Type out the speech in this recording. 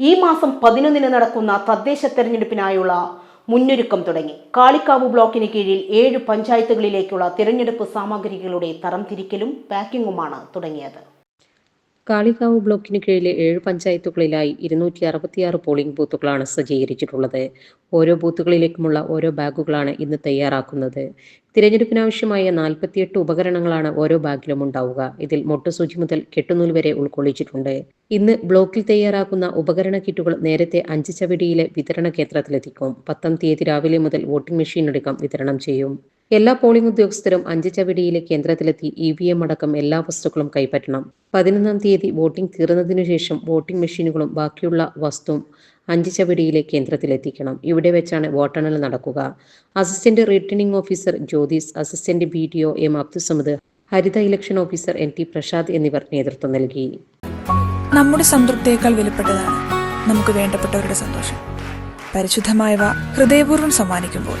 ഈ മാസം പതിനൊന്നിന് നടക്കുന്ന തദ്ദേശ തെരഞ്ഞെടുപ്പിനായുള്ള മുന്നൊരുക്കം തുടങ്ങി. കാളിക്കാവ് ബ്ലോക്കിന് കീഴിൽ ഏഴ് പഞ്ചായത്തുകളിലേക്കുള്ള തിരഞ്ഞെടുപ്പ് സാമഗ്രികളുടെ തരംതിരിക്കലും പാക്കിങ്ങുമാണ് തുടങ്ങിയത്. കാളികാവ് ബ്ലോക്കിന് കീഴിലെ ഏഴ് പഞ്ചായത്തുകളിലായി ഇരുന്നൂറ്റി അറുപത്തിയാറ് പോളിംഗ് ബൂത്തുകളാണ് സജ്ജീകരിച്ചിട്ടുള്ളത്. ഓരോ ബൂത്തുകളിലേക്കുമുള്ള ഓരോ ബാഗുകളാണ് ഇന്ന് തയ്യാറാക്കുന്നത്. തിരഞ്ഞെടുപ്പിനാവശ്യമായ നാൽപ്പത്തിയെട്ട് ഉപകരണങ്ങളാണ് ഓരോ ബാഗിലും ഉണ്ടാവുക. ഇതിൽ മൊട്ടുസൂചി മുതൽ കെട്ടുനൂൽ വരെ ഉൾക്കൊള്ളിച്ചിട്ടുണ്ട്. ഇന്ന് ബ്ലോക്കിൽ തയ്യാറാക്കുന്ന ഉപകരണ കിറ്റുകൾ നേരത്തെ അഞ്ച് ചവിടിയിലെ വിതരണ കേന്ദ്രത്തിലെത്തിക്കും. പത്താം തീയതി രാവിലെ മുതൽ വോട്ടിംഗ് മെഷീനടക്കം വിതരണം ചെയ്യും. എല്ലാ പോളിംഗ് ഉദ്യോഗസ്ഥരും അഞ്ച് ചവിടിയിലെ കേന്ദ്രത്തിലെത്തി ഇ വി എം അടക്കം എല്ലാ വസ്തുക്കളും കൈപ്പറ്റണം. പതിനൊന്നാം തീയതി വോട്ടിംഗ് തീർന്നതിനു ശേഷം വോട്ടിംഗ് മെഷീനുകളും ബാക്കിയുള്ള വസ്തുവും അഞ്ച് ചവിടിയിലെ കേന്ദ്രത്തിലെത്തിക്കണം. ഇവിടെ വെച്ചാണ് വോട്ടെണ്ണൽ നടക്കുക. Assistant returning officer Jyothis assistant B D O M Abdussamad Haritha election officer N T Prasad എന്നിവർ നേതൃത്വം നൽകി. നമ്മുടെ സംതൃപ്തിയേക്കാൾ വിലപ്പെട്ടതാണ് നമുക്ക് വേണ്ടപ്പെട്ടവരുടെ സന്തോഷം. പരിശുദ്ധമായവ ഹൃദയപൂർവം സമ്മാനിക്കുമ്പോൾ